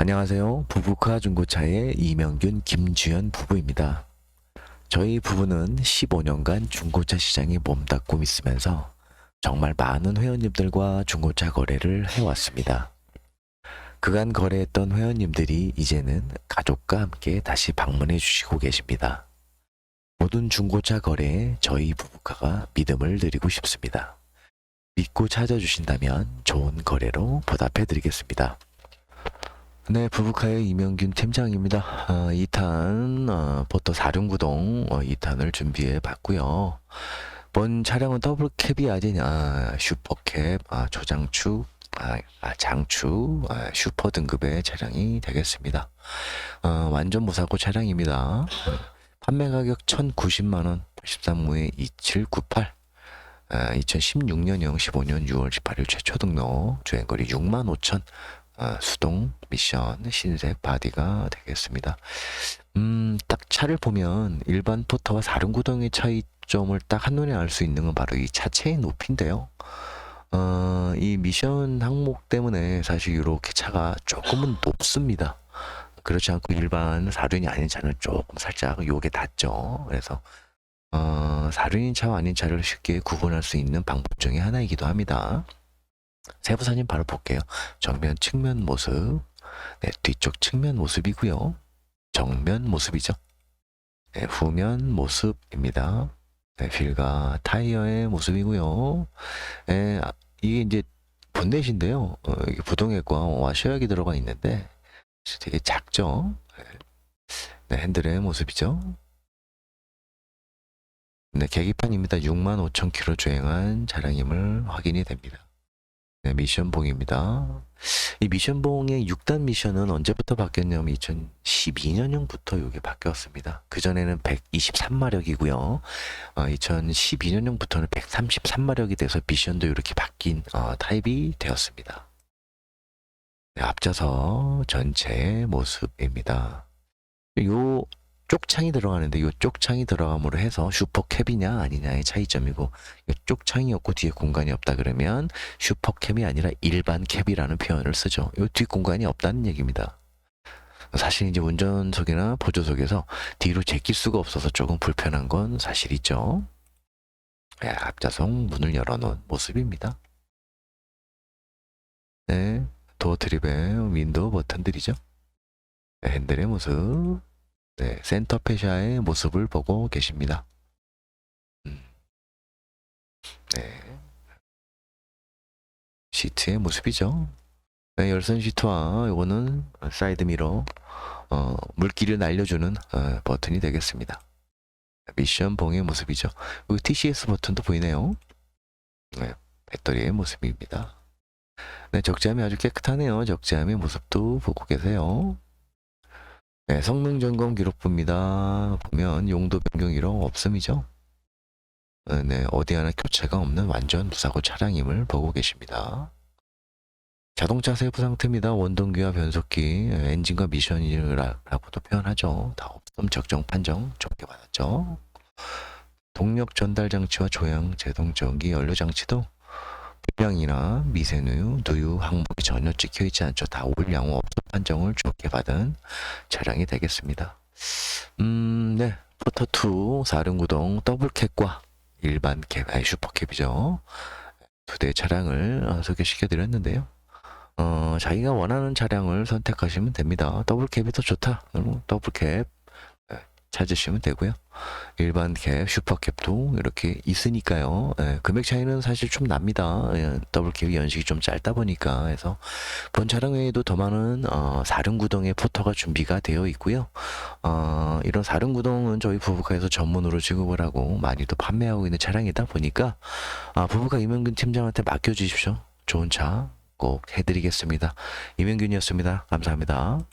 안녕하세요. 부부카 중고차의 이명균, 김주현 부부입니다. 저희 부부는 15년간 중고차 시장에 몸담고 있으면서 정말 많은 회원님들과 중고차 거래를 해왔습니다. 그간 거래했던 회원님들이 이제는 가족과 함께 다시 방문해 주시고 계십니다. 모든 중고차 거래에 저희 부부카가 믿음을 드리고 싶습니다. 믿고 찾아주신다면 좋은 거래로 보답해 드리겠습니다. 네, 부부카의 이명균 팀장입니다. 아, 2탄 어, 포터 4륜구동 어, 2탄을 준비해 봤고요. 본 차량은 더블 캡이 아니냐, 슈퍼캡, 아, 조장축, 아, 아, 장축, 아, 슈퍼 등급의 차량이 되겠습니다. 어, 완전 무사고 차량입니다. 어, 판매 가격 1,090만 원, 83무에 2798. 아, 2016년형 15년 6월 18일 최초 등록 주행거리 6 만 5천 어, 수동 미션 신색 바디가 되겠습니다. 음, 딱 차를 보면 일반 포터와 사륜구동의 차이점을 딱 한눈에 알 수 있는 건 바로 이 차체의 높이인데요. 어, 이 미션 항목 때문에 사실 이렇게 차가 조금은 높습니다. 그렇지 않고 일반 사륜이 아닌 차는 조금 살짝 요게 닿죠. 그래서 어, 사륜인 차와 아닌 차를 쉽게 구분할 수 있는 방법 중에 하나이기도 합니다. 세부 사진 바로 볼게요. 정면 측면 모습, 네, 뒤쪽 측면 모습이고요. 정면 모습이죠. 네, 후면 모습입니다. 네, 휠과 타이어의 모습이고요. 네, 아, 이게 이제 본넷인데요. 어, 부동액과 와셔액이 들어가 있는데 되게 작죠. 네, 네, 핸들의 모습이죠. 네, 계기판입니다. 6만 5천 킬로 주행한 차량임을 확인이 됩니다. 네, 미션봉입니다. 이 미션봉의 6단 미션은 언제부터 바뀌었냐면 2012년형부터 이게 바뀌었습니다. 그전에는 123마력이고요. 어, 2012년형부터는 133마력이 돼서 미션도 이렇게 바뀐 어, 타입이 되었습니다. 네, 앞좌석 전체의 모습입니다. 요 쪽창이 들어가는데 요 쪽창이 들어감으로 해서 슈퍼캡이냐 아니냐의 차이점이고 요 쪽창이 없고 뒤에 공간이 없다 그러면 슈퍼캡이 아니라 일반 캡이라는 표현을 쓰죠. 요뒷 공간이 없다는 얘기입니다. 사실 이제 운전석이나 보조석에서 뒤로 제낄 수가 없어서 조금 불편한 건 사실이죠. 네, 앞좌석 문을 열어놓은 모습입니다. 네, 도어 트립의 윈도우 버튼들이죠. 네, 핸들의 모습. 네, 센터페샤의 모습을 보고 계십니다. 음. 네. 시트의 모습이죠. 네, 열선 시트와 이거는 사이드 미러, 어, 물기를 날려주는 어, 버튼이 되겠습니다. 미션 봉의 모습이죠. 여기 TCS 버튼도 보이네요. 네, 배터리의 모습입니다. 네, 적재함이 아주 깨끗하네요. 적재함의 모습도 보고 계세요. 네, 성능 점검 기록부입니다. 보면 용도 변경 이력 없음이죠. 네, 네, 어디 하나 교체가 없는 완전 무사고 차량임을 보고 계십니다. 자동차 세부 상태입니다. 원동기와 변속기, 엔진과 미션이라고도 표현하죠. 다 없음 적정 판정 좋게 받았죠. 동력 전달 장치와 조향, 제동 전기, 연료 장치도 불량이나 미세누유, 누유 항목이 전혀 찍혀 있지 않죠. 다 올량 없음 판정을 좋게 받은 차량이 되겠습니다. 음, 네. 포터2 사륜구동 더블캡과 일반 캡, 아니 슈퍼캡이죠. 두 대 차량을 어, 소개시켜 드렸는데요. 어, 자기가 원하는 차량을 선택하시면 됩니다. 더블캡이 더 좋다. 그럼 더블캡 네, 찾으시면 되고요. 일반 캡, 슈퍼캡도 이렇게 있으니까요. 예, 금액 차이는 사실 좀 납니다. 예, 더블캡이 연식이 좀 짧다 보니까 해서 본 차량 외에도 더 많은 어, 사륜구동의 포터가 준비가 되어 있고요. 어, 이런 사륜구동은 저희 부부카에서 전문으로 지급을 하고 많이도 판매하고 있는 차량이다 보니까 아, 부부카 이명균 팀장한테 맡겨주십시오. 좋은 차 꼭 해드리겠습니다. 이명균이었습니다. 감사합니다.